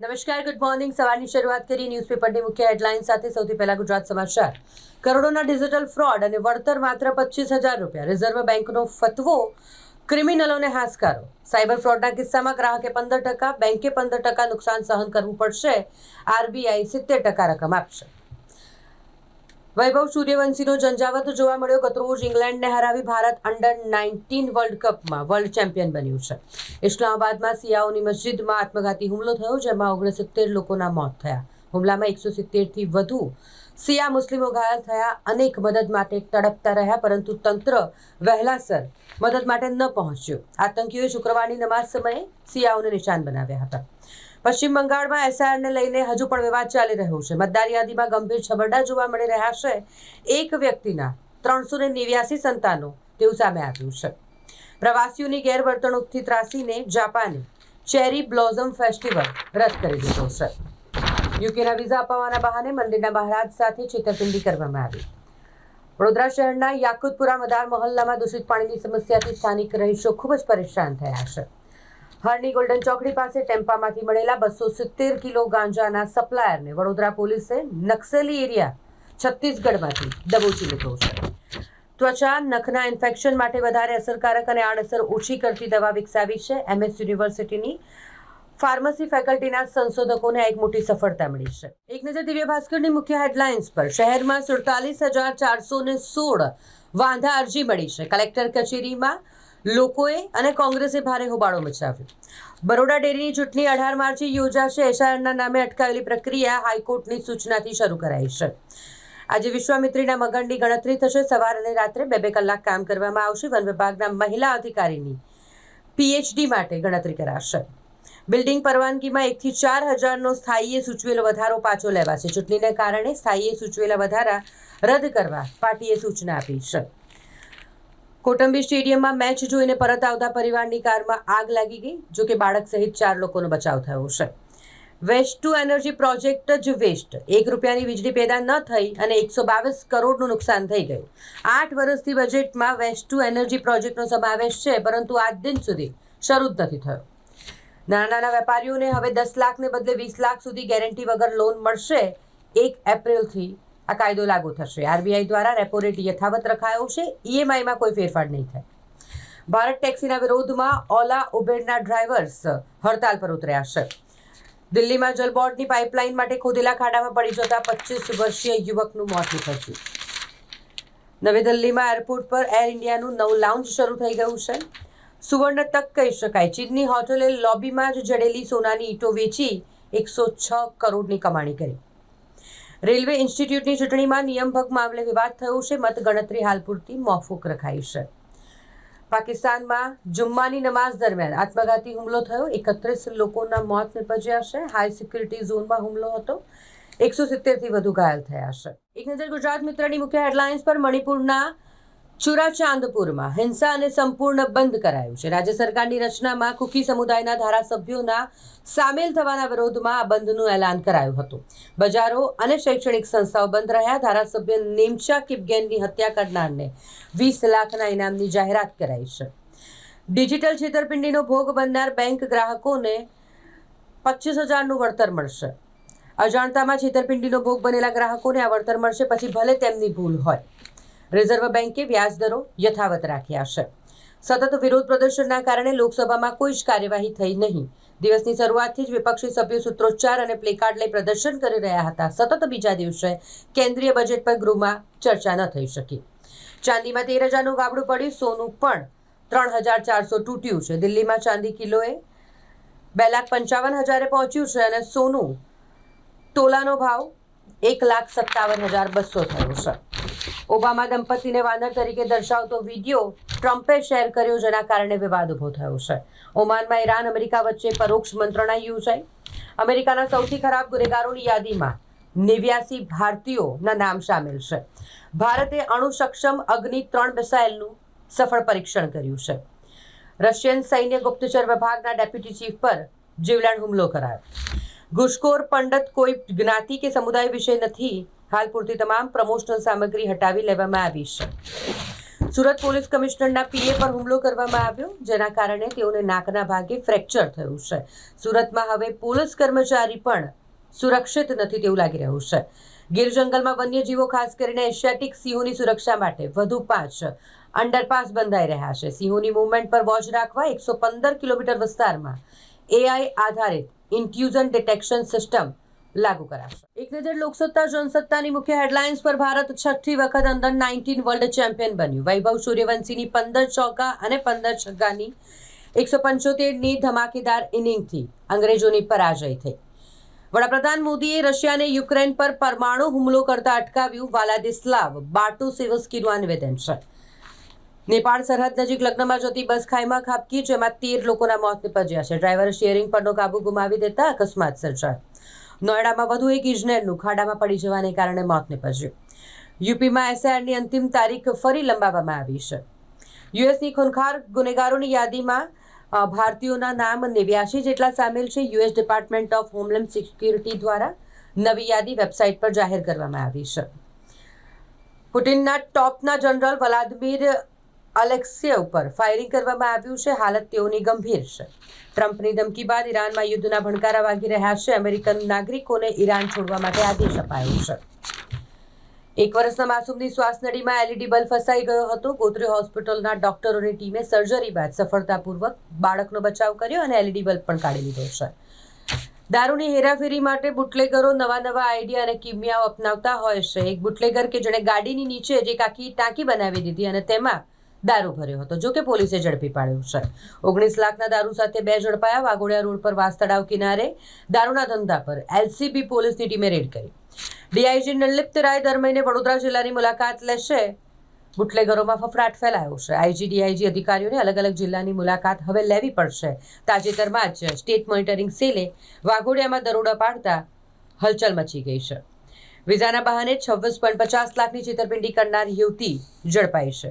નમસ્કાર good morning સવારની શરૂઆત કરી ન્યૂઝપેપરની મુખ્ય હેડલાઇન સાથે સૌથી પહેલા ગુજરાત સમાચાર. કરોડોના ડિજિટલ ફ્રોડ અને વળતર માત્ર પચીસ હજાર રૂપિયા. રિઝર્વ બેંકનો ફતવો ક્રિમિનલોને હાશકારો. સાયબર ફ્રોડના કિસ્સામાં ગ્રાહકે પંદર ટકા, બેંકે પંદર ટકા નુકસાન સહન કરવું પડશે. આરબીઆઈ સિત્તેર ટકા રકમ આપશે. વૈભવ સૂર્યવંશીનો ઝંઝાવત જોવા મળ્યો. ગતરોજ ઇંગ્લેન્ડને હરાવી ભારત અંડર નાઇન્ટીન વર્લ્ડ કપમાં વર્લ્ડ ચેમ્પિયન બન્યું છે. ઇસ્લામાબાદમાં શિયાઓની મસ્જિદમાં આત્મઘાતી હુમલો થયો, જેમાં ઓગણસિત્તેર લોકોના મોત થયા. હુમલામાં એકસો સિત્તેરથી વધુ શિયા મુસ્લિમો ઘાયલ થયા, અનેક મદદ માટે તડપતા રહ્યા, પરંતુ તંત્ર વહેલાસર મદદ માટે ન પહોંચ્યું. આતંકીઓએ શુક્રવારની નમાઝ સમયે શિયાઓને નિશાન બનાવ્યા હતા. પશ્ચિમ બંગાળમાં એસઆરને લઈને હજુ પણ વિવાદ ચાલી રહ્યો છે. મતદાર યાદીમાં ગંભીર છબરડા જોવા મળી રહ્યા છે. એક વ્યક્તિના ત્રણસો ને નેવ્યાસી સંતાનો તેવું સામે આવ્યું છે. પ્રવાસીઓની ગેરવર્તણૂકથી ત્રાસીને જાપાને ચેરી બ્લોઝમ ફેસ્ટિવલ રદ કરી દીધો છે. યુકેના વિઝા અપાવવાના બહાને મંદિરના મહારાજ સાથે છેતરપિંડી કરવામાં આવી. વડોદરા શહેરના યાકુતપુરા મદાર મહોલ્લામાં દૂષિત પાણીની સમસ્યાથી સ્થાનિક રહીશો ખૂબ જ પરેશાન થયા છે. હરની ગોલ્ડન ચોકડી પાસે ટેમ્પામાંથી મળેલા બસો સિત્તેર કિલો ગાંજાના સપ્લાયરને વડોદરા પોલીસે નક્સલી એરિયા છત્તીસગઢમાંથી દબોચી લીધો છે. ત્વચા, નખના ઇન્ફેક્શન માટે વધારે અસરકારક અને આડઅસર ઓછી કરતી દવા વિકસાવી છે એમએસ યુનિવર્સિટીની ફાર્મસી ફેકલ્ટીના સંશોધકોને એક મોટી સફળતા મળી છે. એક નજર દિવ્ય ભાસ્કરની મુખ્ય હેડલાઇન્સ પર, શહેરમાં સુડતાલીસ હજાર ચારસો ને સોળ વાંધા અરજી મળી છે. કલેક્ટર કચેરીમાં લોકોએ અને કોંગ્રેસે ભારે હોબાળો મચાવ્યો. બરોડા ડેરીની ચૂંટણી અઢાર માર્ચે યોજાશે. એસઆરના નામે અટકાવેલી પ્રક્રિયા હાઈકોર્ટની સૂચનાથી શરૂ કરાઈ છે. આજે વિશ્વામિત્રીના મગણની ગણતરી થશે. સવાર અને રાત્રે બે બે કલાક કામ કરવામાં આવશે. વન વિભાગના મહિલા અધિકારીની પીએચડી માટે ગણતરી કરાશે. બિલ્ડિંગ પરવાનગીમાં એકથી ચાર હજારનો સ્થાયીએ સૂચવેલો વધારો પાછો લેવાશે. ચૂંટણીને કારણે સ્થાયીએ સૂચવેલા વધારા રદ કરવા પાર્ટીએ સૂચના આપી છે. કોટંબી સ્ટેડિયમમાં મેચ જોઈને પરત આવતા પરિવારની કારમાં આગ લાગી ગઈ, જો કે બાળક સહિત ચાર લોકોનો બચાવ થયો છે. વેસ્ટ ટુ એનર્જી પ્રોજેક્ટ જ વેસ્ટ. એક રૂપિયાની વીજળી પેદા ન થઈ અને એકસો બાવીસ કરોડનું નુકસાન થઈ ગયું. આઠ વર્ષથી બજેટમાં વેસ્ટ ટુ એનર્જી પ્રોજેક્ટનો સમાવેશ છે, પરંતુ આજ દિન સુધી શરૂ જ નથી થયો. નાના નાના વેપારીઓને હવે દસ લાખને બદલે વીસ લાખ સુધી ગેરંટી વગર લોન મળશે. એક એપ્રિલથી આ કાયદો લાગુ થશે. આરબીઆઈ દ્વારા રેપો રેટ યથાવત રખાયો છે. ઈએમઆઈમાં કોઈ ફેરફાર નહીં થાય. ભારત ટેક્સીના વિરોધમાં ઓલા, ઉબેરના ડ્રાઈવર્સ હડતાલ પર ઉતર્યા છે. દિલ્હીમાં જલબોર્ડની પાઇપલાઇન માટે ખોદેલા ખાડામાં પડી જતા પચીસ વર્ષીય યુવકનું મોત નીપજ્યું. નવી દિલ્હીમાં એરપોર્ટ પર એર ઇન્ડિયાનું નવું લાઉન્જ શરૂ થઈ ગયું છે. સુવર્ણ તક કહી શકાય. ચીનની હોટેલે લોબીમાં જ જડેલી સોનાની ઈંટો વેચી એકસો છ કરોડની કમાણી કરી. રેલવે ઇન્સ્ટિટ્યૂટની ચૂંટણીમાં નિયમભંગ મામલે વિવાદ થયો છે. મતગણતરી હાલ પૂરતી મોફૂક રખાઈ છે. પાકિસ્તાનમાં જુમ્માની નમાઝ દરમિયાન આત્મઘાતી હુમલો થયો. એકત્રીસ લોકોના મોત નિપજ્યા છે. હાઈ સિક્યુરિટી ઝોનમાં હુમલો હતો. એકસો સિત્તેરથી વધુ ઘાયલ થયા છે. એક નજર ગુજરાત મિત્રની મુખ્ય હેડલાઇન્સ પર મણિપુરના ચુરાચાંદપુરમાં હિંસા અને સંપૂર્ણ બંધ કરાયું છે. રાજ્ય સરકારની રચનામાં કુકી સમુદાયના ધારાસભ્યોના સામેલ થવાના વિરોધમાં આ બંધનું એલાન કરાયું હતું. બજારો અને શૈક્ષણિક સંસ્થાઓ બંધ રહ્યા. ધારાસભ્ય નેમચા કિપગેનની હત્યા કરનારને વીસ લાખના ઇનામની જાહેરાત કરાઈ છે. ડિજિટલ છેતરપિંડીનો ભોગ બનનાર બેંક ગ્રાહકોને પચીસ હજારનું વળતર મળશે. અજાણતામાં છેતરપિંડીનો ભોગ બનેલા ગ્રાહકોને આ વળતર મળશે, પછી ભલે તેમની ભૂલ હોય. રિઝર્વ બેન્કે વ્યાજ દરો યથાવત રાખ્યા છે. સતત વિરોધ પ્રદર્શનના કારણે લોકસભામાં કોઈ જ કાર્યવાહી થઈ નહીં. દિવસની શરૂઆતથી જ વિપક્ષી સભ્યો સૂત્રોચ્ચાર અને પ્લેકાર્ડ લઈ પ્રદર્શન કરી રહ્યા હતા. સતત બીજા દિવસે કેન્દ્રીય બજેટ પર ગૃહમાં ચર્ચા ન થઈ શકી. ચાંદીમાં તેર હજારનું ગાબડું પડ્યું, સોનું પણ ત્રણ હજાર ચારસો તૂટ્યું છે. દિલ્હીમાં ચાંદી કિલોએ બે લાખ પંચાવન હજારે પહોંચ્યું છે અને સોનું તોલાનો ભાવ એક લાખ સત્તાવન હજાર બસો થયો છે. ઓબામા દંપતીને વાનર તરીકે દર્શાવતો વીડિયો ટ્રમ્પે શેર કર્યો, જેના કારણે વિવાદ ઊભો થયો છે. ઓમાનમાં ઈરાન, અમેરિકા વચ્ચે પરોક્ષ મંત્રણા યોજાઈ. અમેરિકાના સૌથી ખરાબ ગુનેગારોની યાદીમાં નેવ્યાસી ભારતીયોના નામ સામેલ છે. ભારતે અણુ સક્ષમ અગ્નિ ત્રણ મિસાઇલનું સફળ પરીક્ષણ કર્યું છે. રશિયન સૈન્ય ગુપ્તચર વિભાગના ડેપ્યુટી ચીફ પર જીવલેણ હુમલો કરાયો. ઘુસખોર પંડિત કોઈ જ્ઞાતિ કે સમુદાય વિશે નથી હાલ પૂરતી તમામ પ્રમોશનલ સામગ્રી હટાવી લેવામાં આવી છે. સુરત પોલીસ કમિશનરના પીએ પર હુમલો કરવામાં આવ્યો, જેના કારણે તેઓને નાકના ભાગે ફ્રેક્ચર થયું છે. સુરતમાં હવે પોલીસ કર્મચારી પણ સુરક્ષિત નથી તેવું લાગી રહ્યું છે. ગીર જંગલમાં વન્યજીવો, ખાસ કરીને એશિયાટિક સિંહોની સુરક્ષા માટે વધુ પાંચ અંડરપાસ બંધાઈ રહ્યા છે. સિંહોની મૂવમેન્ટ પર વોચ રાખવા એકસો પંદર કિલોમીટર વિસ્તારમાં એઆઈ આધારિત ઇન્ટ્યુઝન ડિટેક્શન સિસ્ટમ લાગુ કરાશે. એક નજર લોકસત્તા, જનસત્તાની મુખ્ય હેડલાઇન્સ પર ભારત છઠ્ઠી વખત અંડર નાઇન્ટીન વર્લ્ડ ચેમ્પિયન બન્યું. વૈભવ સૂર્યવંશીની પંદર ચોકા અને પંદર છગ્ગાની એકસો પંચોતેરની ધમાકેદાર ઇનિંગથી અંગ્રેજોની પરાજય થઈ. વડાપ્રધાન મોદીએ રશિયાને યુક્રેન પર પરમાણુ હુમલો કરતા અટકાવ્યું વાલાદિસ્લાવ બાટુસેવસ્કીનું આ નિવેદન છે. નેપાળ સરહદ નજીક લગ્નમાં જતી બસ ખાઈમાં ખાબકી, જેમાં તેર લોકોના મોત નિપજ્યા છે. ડ્રાઈવરે શેરિંગ પરનો કાબુ ગુમાવી દેતા અકસ્માત સર્જાયો. નોઈડામાં વધુ એક ઇજનેરનું ખાડામાં પડી જવાને કારણે મોત નિપજ્યું. યુપીમાં એસઆઈઆરની અંતિમ તારીખ ફરી લંબાવવામાં આવી છે. યુએસની ખૂનખાર ગુનેગારોની યાદીમાં ભારતીયોના નામ નેવ્યાસી જેટલા સામેલ છે. US department of homeland security દ્વારા નવી યાદી વેબસાઇટ પર જાહેર કરવામાં આવી છે. પુટિનના ટોપના જનરલ વ્લાદિમીર અલેક્સિયવ ઉપર ફાયરિંગ કરવામાં આવ્યું છે. હાલત તેઓની ગંભીર છે. ટ્રમ્પની ધમકી બાદ ઈરાનમાં યુદ્ધના ભણકારા વાગી રહ્યા છે. અમેરિકન નાગરિકોને ઈરાન છોડવા માટે આદેશ અપાયો છે. એક વર્ષના માસૂમની શ્વાસનળીમાં એલઈડી બલ્બ ફસાઈ ગયો હતો. ગોત્રી હોસ્પિટલના ડોક્ટરોની ટીમે સર્જરી બાદ સફળતાપૂર્વક બાળકનો બચાવ કર્યો અને એલઈડી બલ્બ પણ કાઢી લીધો છે. દારૂની હેરાફેરી માટે બુટલેગરો નવા નવા આઈડિયા અને કિમિયાઓ અપનાવતા હોય છે. એક બુટલેગર કે જેણે ગાડીની નીચે જ એક આખી ટાંકી બનાવી દીધી અને તેમાં દારૂ ભર્યો હતો. જો કે પોલીસે ઝડપી પાડ્યો છે. ઓગણીસ લાખના દારૂ સાથે બે ઝડપાયા. વાઘોડિયા રોડ પર વાસ તળાવ કિનારે દારૂના ધંધા પર એલસીબી પોલીસની ટીમે રેડ કરી. ડીઆઈજી નિર્લિપ્ત રાય દર મહિને વડોદરા જિલ્લાની મુલાકાત લેશે. બુટલેગરોમાં ફફડાટ ફેલાયો છે. આઈજી, ડીઆઈજી અધિકારીઓને અલગ અલગ જિલ્લાની મુલાકાત હવે લેવી પડશે. તાજેતરમાં જ સ્ટેટ મોનિટરિંગ સેલે વાઘોડિયામાં દરોડા પાડતા હલચલ મચી ગઈ છે. વિઝાના બહાને છવ્વીસ પોઈન્ટ પચાસ લાખની છેતરપિંડી કરનાર યુવતી ઝડપાઈ છે.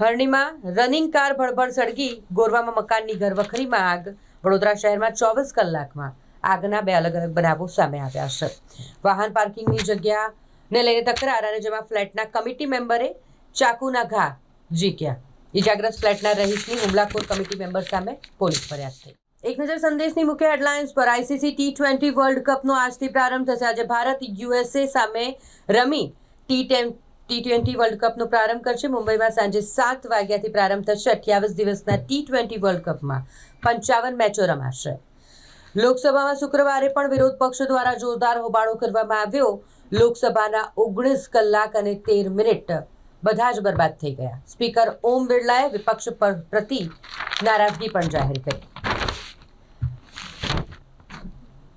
હરણીમાં રનિંગ કાર ભડભડ સળગી ગોરવામાં મકાનની ઘરવખરીમાં આગ વડોદરા શહેરમાં ચોવીસ કલાકમાં આગના બે અલગ અલગ બનાવો સામે આવ્યા છે. વાહન પાર્કિંગની જગ્યાને લઈને તકરાર અને જેમાં ફ્લેટના કમિટી મેમ્બરે ચાકુના ઘા ઝીક્યા. ઇજાગ્રસ્ત ફ્લેટના રહીશની હુમલાખોર કમિટી મેમ્બર સામે પોલીસ ફરિયાદ થઈ. એક નજર સંદેશની મુખ્ય હેડલાઇન્સ પર આઈસીસી ટી ટ્વેન્ટી વર્લ્ડ કપનો આજથી પ્રારંભ થશે. આજે ભારત યુએસએ સામે રમી ટી ટી ટ્વેન્ટી વર્લ્ડ કપનો પ્રારંભ કરશે. મુંબઈમાં સાંજે સાત વાગ્યાથી પ્રારંભ થશે અઠ્યાવીસ દિવસના ટી ટ્વેન્ટી વર્લ્ડ કપમાં પંચાવન મેચો રમાશે. લોકસભામાં શુક્રવારે પણ વિરોધ પક્ષ દ્વારા જોરદાર હોબાળો કરવામાં આવ્યો. લોકસભાના ઓગણીસ કલાક અને તેર મિનિટ બધા જ બરબાદ થઈ ગયા. સ્પીકર ઓમ બિરલાએ વિપક્ષ પર પ્રતિ નારાજગી પણ જાહેર કરી.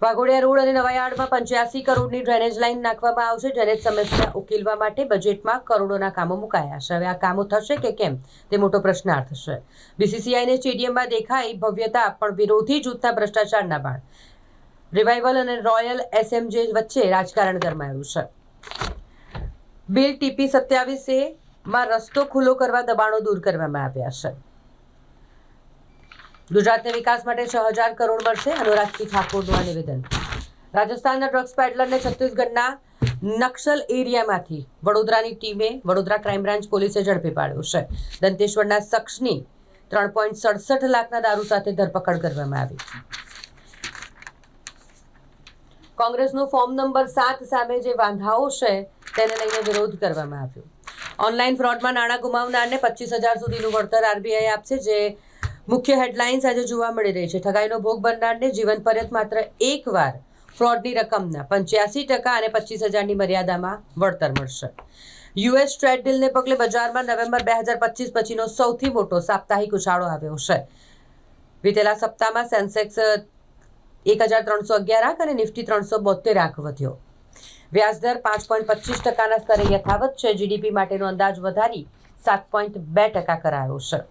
વાઘોડિયા રોડ અને નવાયાર્ડમાં પંચ્યાસી કરોડની ડ્રેનેજ લાઇન નાખવામાં આવશે. ડ્રેનેજ સમસ્યા ઉકેલવા માટે બજેટમાં કરોડોના કામો મુકાયા છે. હવે આ કામો થશે કે કેમ? તે મોટો પ્રશ્નાર્થ છે. બીસીસીઆઈને સ્ટેડિયમમાં દેખાઈ ભવ્યતા પણ વિરોધી જૂથના ભ્રષ્ટાચારના બાણ. રિવાઇવલ અને રોયલ એસએમજે વચ્ચે રાજકારણ ગરમાયું છે. બિલ ટીપી સત્યાવીસે માં રસ્તો ખુલ્લો કરવા દબાણો દૂર કરવામાં આવ્યા છે. ગુજરાતને વિકાસ માટે છ હજાર કરોડ મળશે. અનુરાગસિંહ ઠાકોરનું આ નિવેદન. રાજસ્થાનના ડ્રગ્સ પેડલરને છત્તીસગઢના નક્સલ એરિયામાંથી વડોદરાની ટીમે વડોદરા ક્રાઇમ બ્રાન્ચ પોલીસે ઝડપી પાડ્યો છે. દંતેશ્વરના શખ્સની ત્રણ પોઈન્ટ સડસઠ લાખના દારૂ સાથે ધરપકડ કરવામાં આવી. કોંગ્રેસનું ફોર્મ નંબર સાત સામે જે વાંધાઓ છે, તેને લઈને વિરોધ કરવામાં આવ્યો. ઓનલાઈન ફ્રોડમાં નાણાં ગુમાવનારને પચીસ હજાર સુધીનું વળતર આરબીઆઈ આપશે, જે મુખ્ય હેડલાઇન્સ આજે જોવા મળી રહી છે. ઠગાઈનો ભોગ બનનારને જીવન પર્યત માત્ર એકવાર ફ્રોડની રકમના પંચ્યાસી ટકા અને પચીસ હજારની મર્યાદામાં વળતર મળશે. યુએસ ટ્રેડ ડીલને પગલે બજારમાં નવેમ્બર બે હજાર પચીસ પછીનો સૌથી મોટો સાપ્તાહિક ઉછાળો આવ્યો છે. વિતેલા સપ્તાહમાં સેન્સેક્સ એક હજાર ત્રણસો અગિયાર આંક અને નિફ્ટી ત્રણસો બોતેર આંક વધ્યો. વ્યાજદર પાંચ પોઈન્ટ પચીસ ટકાના સ્તરે યથાવત છે. જીડીપી માટેનો અંદાજ વધારી સાત પોઈન્ટ બે ટકા કરાયો છે.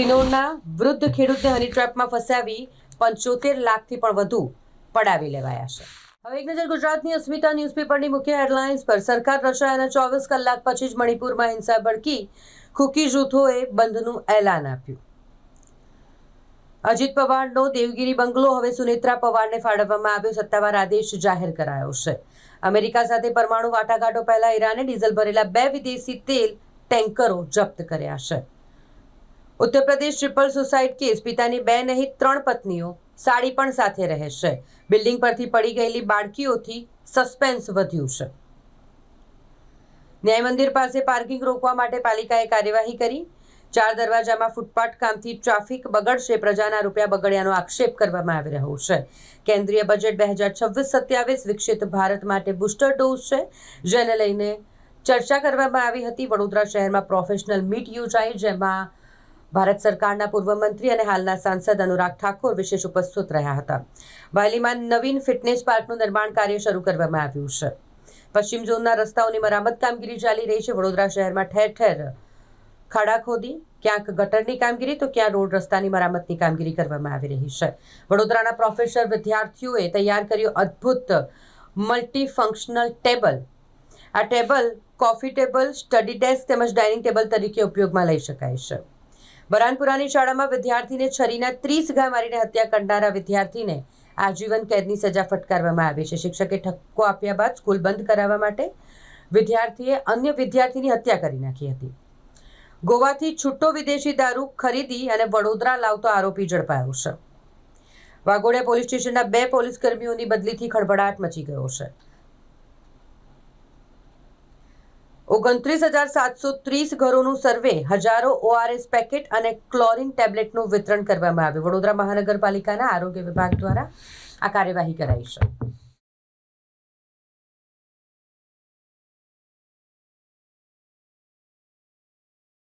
સિનોરના વૃદ્ધ ખેડૂતને હની ટ્રેપમાં ફસાવી પંચોતેર લાખથી પણ વધુ પડાવી લેવાયા છે. હવે એક નજર ગુજરાતની અસ્મિતા ન્યૂઝપેપરની મુખ્ય હેડલાઇન્સ પર સરકાર રચાયાના ચોવીસ કલાક પછી જ મણિપુરમાં હિંસા ભડકી ખુકી જૂથોએ બંધનું એલાન આપ્યું. અજીત પવારનો દેવગીરી બંગલો હવે સુનેત્રા પવારને ફાળવવામાં આવ્યો, સત્તાવાર આદેશ જાહેર કરાયો છે. અમેરિકા સાથે પરમાણુ વાટાઘાટો પહેલા ઈરાને ડીઝલ ભરેલા બે વિદેશી તેલ ટેન્કરો જપ્ત કર્યા છે. Uttar Pradesh triple suicide case, પિતાની બે નહીં ત્રણ પત્નીઓ સાડી પણ સાથે રહેશે બિલ્ડિંગ પરથી પડી ગયેલી બાળકીઓથી સસ્પેન્સ વધ્યું છે. ન્યાય મંદિર પાસે પાર્કિંગ રોકવા માટે પાલિકાએ કાર્યવાહી કરી. ચાર દરવાજામાં ફૂટપાથ કામથી ટ્રાફિક બગડશે, પ્રજાના રૂપિયા બગડ્યાનો આક્ષેપ કરવામાં આવી રહ્યો છે. કેન્દ્રીય બજેટ બે હજાર છવ્વીસ સત્યાવીસ વિકસિત ભારત માટે બુસ્ટર ડોઝ છે. જેને લઈને ચર્ચા કરવામાં આવી હતી. વડોદરા શહેરમાં પ્રોફેશનલ મીટ યોજાઈ, જેમાં ભારત સરકારના પૂર્વ મંત્રી અને હાલના સાંસદ અનુરાગ ઠાકોર વિશેષ ઉપસ્થિત રહ્યા હતા. વાયલીમાં નવીન ફિટનેસ પાર્કનું નિર્માણ કાર્ય શરૂ કરવામાં આવ્યું છે. પશ્ચિમ ઝોનના રસ્તાઓની મરામત કામગીરી ચાલી રહી છે. વડોદરા શહેરમાં ઠેર ઠેર ખાડા ખોદી, ક્યાંક ગટરની કામગીરી, તો ક્યાં રોડ રસ્તાની મરામતની કામગીરી કરવામાં આવી રહી છે. વડોદરાના પ્રોફેસર વિદ્યાર્થીઓએ તૈયાર કર્યું અદ્ભુત મલ્ટી ફંક્શનલ ટેબલ. આ table coffee table, study desk તેમજ ડાઇનિંગ ટેબલ તરીકે ઉપયોગમાં લઈ શકાય છે. બરાનપુરાની શાળામાં વિદ્યાર્થીને છરીના ત્રીસ ઘા મારીને હત્યા કરનારા વિદ્યાર્થીને આજીવન કેદની સજા ફટકારવામાં આવી છે. શિક્ષકે ઠપકો આપ્યા બાદ સ્કૂલ બંધ કરાવવા માટે વિદ્યાર્થીએ અન્ય વિદ્યાર્થીની હત્યા કરી નાખી હતી. ગોવાથી છૂટો વિદેશી દારૂ ખરીદી અને વડોદરા લાવતો આરોપી ઝડપાયો છે. વાઘોડિયા પોલીસ સ્ટેશનના બે પોલીસ કર્મીઓની બદલીથી ખળભળાટ મચી ગયો છે. ઓગણત્રીસ હજાર સાતસો ત્રીસ ઘરોનું સર્વે, હજારો ઓઆરએસ પેકેટ અને ક્લોરિન ટેબ્લેટનું વિતરણ કરવામાં આવ્યું. વડોદરા મહાનગરપાલિકાના આરોગ્ય વિભાગ દ્વારા આ કાર્યવાહી કરાઈ છે.